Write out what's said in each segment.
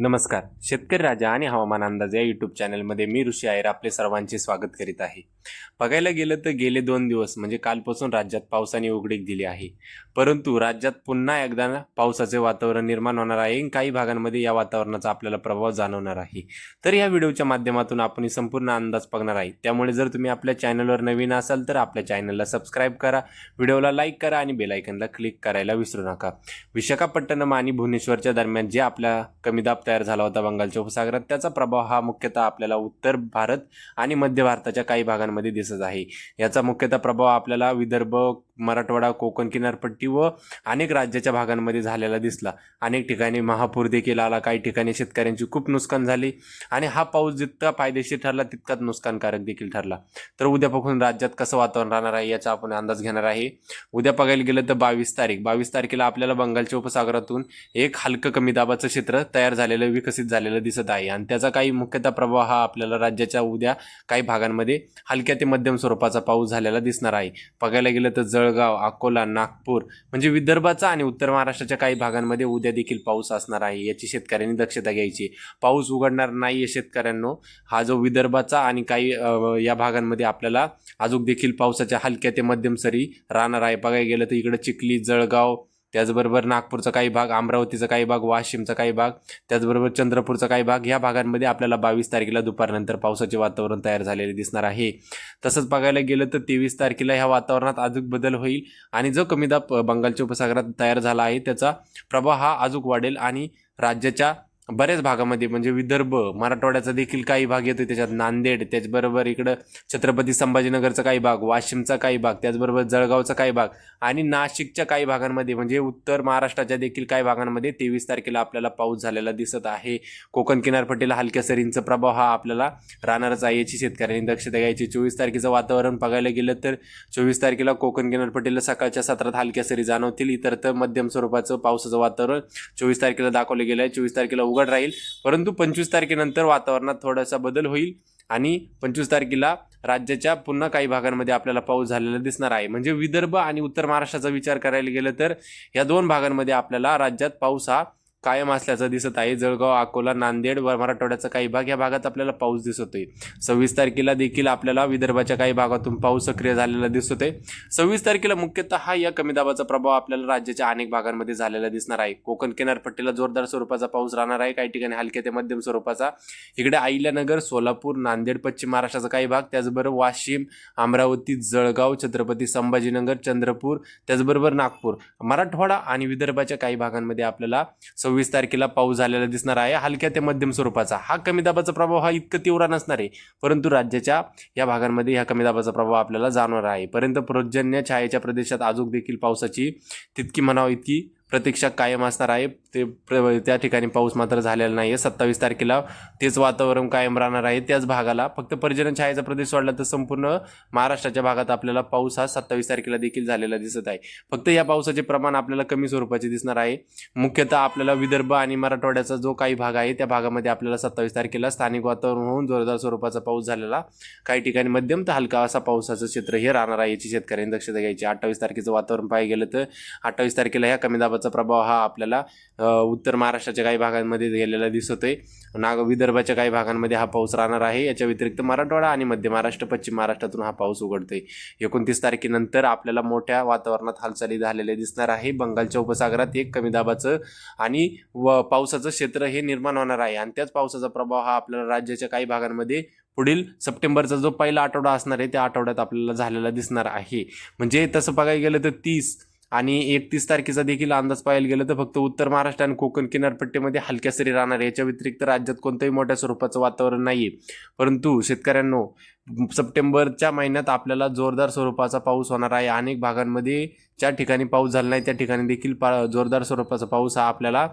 नमस्कार. शेतकरी राजा आणि हवामान अंदाज या यूट्यूब चॅनलमध्ये मी ऋषी आयर आपले सर्वांचे स्वागत करीत आहे. बघायला गेलं तर गेले दोन दिवस म्हणजे कालपासून राज्यात पावसाने उघडीक दिली आहे. परंतु राज्यात पुन्हा एकदा पावसाचे वातावरण निर्माण होणार आहे काही भागांमध्ये या वातावरणाचा आपल्याला प्रभाव जाणवणार आहे. तर या व्हिडिओच्या माध्यमातून आपण संपूर्ण अंदाज बघणार आहे. त्यामुळे जर तुम्ही आपल्या चॅनलवर नवीन असाल तर आपल्या चॅनलला सबस्क्राईब करा व्हिडिओला लाईक करा आणि बेलायकनला क्लिक करायला विसरू नका. विशाखापट्टणम आणि भुवनेश्वरच्या दरम्यान जे आपल्या कमी दाब तयार झाला होता बंगालच्या उपसागरात. त्याचा प्रभाव हा मुख्यतः आपल्याला उत्तर भारत आणि मध्य भारताच्या काही भागांमध्ये दिसत आहे. याचा मुख्यतः प्रभाव आपल्याला विदर्भ मराठवाडा कोकण किनारपट्टी व अनेक राज्याच्या भागांमध्ये झालेला दिसला. अनेक ठिकाणी महापूर देखील आला. काही ठिकाणी शेतकऱ्यांची खूप नुकसान झाली आणि हा पाऊस जितका फायदेशीर ठरला तितकाच नुकसानकारक देखील ठरला. तर उद्यापासून राज्यात कसं वातावरण राहणार आहे याचा आपण अंदाज घेणार आहे. उद्या बघायला गेलं तर बावीस तारीख. बावीस तारखेला आपल्याला बंगालच्या उपसागरातून एक हलकं कमी दाबाचं क्षेत्र तयार झालेलं विकसित झालेलं दिसत आहे. आणि त्याचा काही मुख्यतः प्रभाव हा आपल्याला राज्याच्या उद्या काही भागांमध्ये हलक्या ते मध्यम स्वरूपाचा पाऊस झालेला दिसणार आहे. बघायला गेलं तर जळगाव अकोला नागपूर म्हणजे विदर्भाचा आणि उत्तर महाराष्ट्राच्या काही भागांमध्ये उद्या देखील पाऊस असणार आहे याची शेतकऱ्यांनी दक्षता घ्यायची. पाऊस उघडणार नाही आहे शेतकऱ्यांनो. हा जो विदर्भाचा आणि काही या भागांमध्ये आपल्याला अजून देखील पावसाच्या हलक्या ते मध्यम सरी राहणार आहे. बघायला गेलं तर इकडं चिखली जळगाव त्याचबरोबर नागपूरचा काही भाग अमरावतीचा काही भाग वाशिमचा काही भाग त्याचबरोबर चंद्रपूरचा काही भाग या भागांमध्ये आपल्याला बावीस तारखेला दुपारनंतर पावसाचे वातावरण तयार झालेले दिसणार आहे. तसंच बघायला गेलं तर तेवीस तारखेला ह्या वातावरणात अजून बदल होईल आणि जो कमी दाब बंगालच्या उपसागरात तयार झाला आहे त्याचा प्रभाव हा अजून वाढेल आणि राज्याच्या बऱ्याच भागामध्ये म्हणजे विदर्भ मराठवाड्याचा देखील काही भाग येतो त्याच्यात नांदेड त्याचबरोबर इकडं छत्रपती संभाजीनगरचा काही भाग वाशिमचा काही भाग त्याचबरोबर जळगावचा काही भाग आणि नाशिकच्या काही भागांमध्ये म्हणजे उत्तर महाराष्ट्राच्या देखील काही भागांमध्ये तेवीस तारखेला आपल्याला पाऊस झालेला दिसत आहे. कोकण किनारपट्टीला हलक्या सरींचा प्रभाव हा आपल्याला राहणारच आहे याची शेतकऱ्यांनी दक्षता घ्यायची. चोवीस तारखेचं वातावरण बघायला गेलं तर चोवीस तारखेला कोकण किनारपट्टीला सकाळच्या सत्रात हलक्या सरी जाणवतील. इतर तर मध्यम स्वरूपाचं पावसाचं वातावरण चोवीस तारखेला दाखवलं गेलं आहे चोवीस तारखेला उघड राहील. परंतु पंचवीस तारखेनंतर वातावरणात थोडासा बदल होईल आणि पंचवीस तारखेला राज्याच्या पुन्हा काही भागांमध्ये आपल्याला पाऊस झालेला दिसणार आहे. म्हणजे विदर्भ आणि उत्तर महाराष्ट्राचा विचार करायला गेलं तर या दोन भागांमध्ये आपल्याला राज्यात पाऊस हा कायम असल्याचं दिसत आहे. जळगाव अकोला नांदेड व मराठवाड्याचा काही भाग या भागात आपल्याला पाऊस दिसतोय. सव्वीस तारखेला देखील आपल्याला विदर्भाच्या काही भागातून पाऊस सक्रिय झालेला दिसतोय. सव्वीस तारखेला मुख्यतः हा या कमी दाबाचा प्रभाव आपल्याला राज्याच्या अनेक भागांमध्ये झालेला दिसणार आहे. कोकण किनारपट्टीला जोरदार स्वरूपाचा पाऊस राहणार आहे. काही ठिकाणी हलक्या ते मध्यम स्वरूपाचा. इकडे अहिल्यानगर सोलापूर नांदेड पश्चिम महाराष्ट्राचा काही भाग त्याचबरोबर वाशिम अमरावती जळगाव छत्रपती संभाजीनगर चंद्रपूर त्याचबरोबर नागपूर मराठवाडा आणि विदर्भाच्या काही भागांमध्ये आपल्याला सव्वीस तारखेला पाऊस झालेला दिसणार आहे. हलक्या ते मध्यम स्वरूपाचा. हा कमी दाबाचा प्रभाव हा इतकं तीव्र नसणार आहे. परंतु राज्याच्या या भागांमध्ये ह्या कमी दाबाचा प्रभाव आपल्याला जाणवणार आहे. पर्यंत पर्जन्य छायेच्या प्रदेशात अजून देखील पावसाची तितकी म्हणावं इतकी प्रतीक्षा कायम असणार आहे. ते प्र त्या ठिकाणी पाऊस मात्र झालेला नाही आहे सत्तावीस तारखेला तेच वातावरण कायम राहणार आहे त्याच भागाला. फक्त पर्जन छायाचा प्रदेश वाढला तर संपूर्ण महाराष्ट्राच्या भागात आपल्याला पाऊस हा सत्तावीस तारखेला देखील झालेला दिसत आहे. फक्त या पावसाचे प्रमाण आपल्याला कमी स्वरूपाचे दिसणार आहे. मुख्यतः आपल्याला विदर्भ आणि मराठवाड्याचा जो काही भाग आहे त्या भागामध्ये आपल्याला सत्तावीस तारखेला स्थानिक वातावरण होऊन जोरदार स्वरूपाचा पाऊस झालेला. काही ठिकाणी मध्यम तर हलका असा पावसाचं क्षेत्र हे राहणार आहे याची शेतकऱ्यांनी दक्षता घ्यायची. अठ्ठावीस तारखेचं वातावरण पाहिजे गेलं तर अठ्ठावीस तारखेला ह्या कमी दाबाचा प्रभाव हा आपल्याला उत्तर महाराष्ट्राच्या काही भागांमध्ये गेलेला दिसतोय. नाग विदर्भाच्या काही भागांमध्ये हा पाऊस राहणार आहे. याच्या व्यतिरिक्त मराठवाडा आणि मध्य महाराष्ट्र पश्चिम महाराष्ट्रातून हा पाऊस उघडतोय. एकोणतीस तारखेनंतर आपल्याला मोठ्या वातावरणात हालचाली झालेल्या दिसणार आहे. बंगालच्या उपसागरात एक कमी दाबाचं आणि व पावसाचं क्षेत्र हे निर्माण होणार आहे. आणि त्याच पावसाचा प्रभाव हा आपल्याला राज्याच्या काही भागांमध्ये पुढील सप्टेंबरचा जो पहिला आठवडा असणार आहे त्या आठवड्यात आपल्याला झालेला दिसणार आहे. म्हणजे तसं बघायला गेलं तर तीस आणि एकतीस तारखेचा देखील अंदाज पाहायला गेलं तर फक्त उत्तर महाराष्ट्र आणि कोकण किनारपट्टीमध्ये हलक्या सरी राहणार. याच्या व्यतिरिक्त राज्यात कोणत्याही मोठ्या स्वरूपाचं वातावरण नाही आहे परंतु शेतकऱ्यांनो सप्टेंबरच्या महिन्यात आपल्याला जोरदार स्वरूपाचा पाऊस होणार आहे. अनेक भागांमध्ये ज्या ठिकाणी पाऊस झाला नाही त्या ठिकाणी देखील पा जोरदार स्वरूपाचा पाऊस हा आपल्याला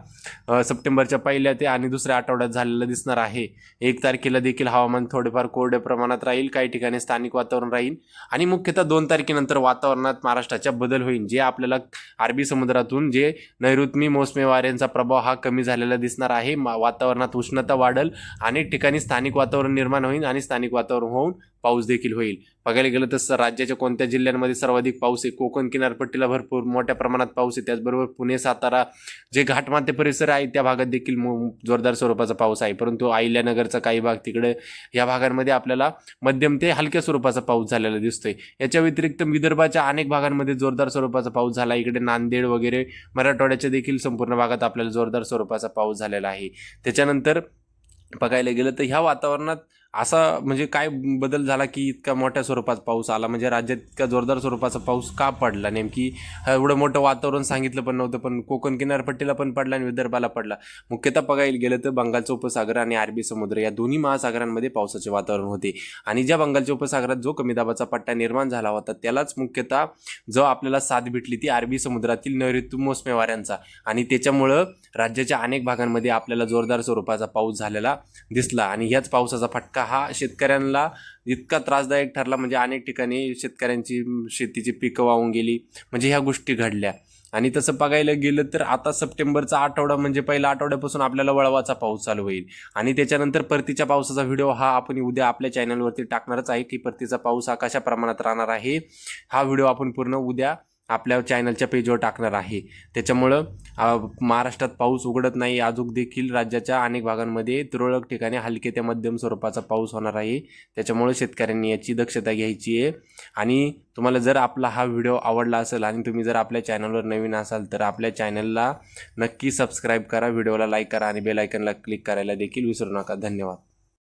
सप्टेंबरच्या पहिल्या ते आणि दुसऱ्या आठवड्यात झालेला दिसणार आहे. एक तारखेला देखील हवामान थोडेफार कोरड्या प्रमाणात राहील काही ठिकाणी स्थानिक वातावरण राहील आणि मुख्यतः दोन तारखेनंतर वातावरणात महाराष्ट्राच्या बदल होईल जे आपल्याला अरबी समुद्रातून जे नैऋत्मी मोसमी वाऱ्यांचा प्रभाव हा कमी झालेला दिसणार आहे. मा- वातावरणात उष्णता वाढेल अनेक ठिकाणी स्थानिक वातावरण निर्माण होईल आणि स्थानिक वातावरण होऊन पाऊस देखील होईल. बघायला गेलं तर स- राज्याच्या कोणत्या जिल्ह्यांमध्ये सर्वाधिक पाऊस आहे? कोकण किनारपट्टीला भरपूर मोठ्या प्रमाणात पाऊस आहे. त्याचबरोबर पुणे सातारा जे घाटमाते परिसर आहे त्या भागात देखील मो- जोरदार स्वरूपाचा पाऊस आहे. परंतु अहिल्यानगरचा काही भाग तिकडे या भागांमध्ये आपल्याला मध्यम ते हलक्या स्वरूपाचा पाऊस झालेला दिसतोय. याच्या व्यतिरिक्त विदर्भाच्या अनेक भागांमध्ये जोरदार स्वरूपाचा पाऊस झाला इकडे नांदेड वगैरे मराठवाड्याच्या देखील संपूर्ण भागात आपल्याला जोरदार स्वरूपाचा पाऊस झालेला आहे. त्याच्यानंतर बघायला गेलं तर ह्या वातावरणात असा म्हणजे काय बदल झाला की इतका मोठ्या स्वरूपात पाऊस आला? म्हणजे राज्यात इतका जोरदार स्वरूपाचा पाऊस का पडला? नेमकी एवढं मोठं वातावरण सांगितलं पण नव्हतं पण कोकण किनारपट्टीला पण पडला आणि विदर्भाला पडला. मुख्यतः बघायला गेलं तर बंगालचं उपसागर आणि अरबी समुद्र या दोन्ही महासागरांमध्ये पावसाचे वातावरण होते. आणि ज्या बंगालच्या उपसागरात जो कमी दाबाचा पट्टा निर्माण झाला होता त्यालाच मुख्यतः जो आपल्याला साथ भेटली ती अरबी समुद्रातील नैऋत्य मोसमी वाऱ्यांचा. आणि त्याच्यामुळं राज्याच्या अनेक भागांमध्ये आपल्याला जोरदार स्वरूपाचा पाऊस झालेला दिसला आणि ह्याच पावसाचा फटका हा शेतकऱ्यांना इतका त्रासदायक ठरला. म्हणजे अनेक ठिकाणी शेतकऱ्यांची शेतीची पिकं वाहून गेली. म्हणजे ह्या गोष्टी घडल्या. आणि तसं बघायला गेलं तर आता सप्टेंबरचा आठवडा म्हणजे पहिल्या आठवड्यापासून आपल्याला वळवाचा पाऊस चालू होईल. आणि त्याच्यानंतर परतीच्या पावसाचा व्हिडिओ हा आपण उद्या आपल्या चॅनलवरती टाकणारच आहे की परतीचा पाऊस हा कशा प्रमाणात राहणार आहे हा व्हिडिओ आपण पूर्ण उद्या आपल्या चॅनलच्या पेजवर टाकणार आहे. त्याच्यामुळं महाराष्ट्रात पाऊस उघडत नाही. अजून देखील राज्याच्या अनेक भागांमध्ये तुरळक ठिकाणी हलके ते मध्यम स्वरूपाचा पाऊस होणार आहे. त्याच्यामुळे शेतकऱ्यांनी याची दक्षता घ्यायची आहे. आणि तुम्हाला जर आपला हा व्हिडिओ आवडला असेल आणि तुम्ही जर आपल्या चॅनलवर नवीन असाल तर आपल्या चॅनलला नक्की सबस्क्राईब करा. व्हिडिओला लाईक करा आणि बेल आयकनला क्लिक करायला देखील विसरू नका. धन्यवाद.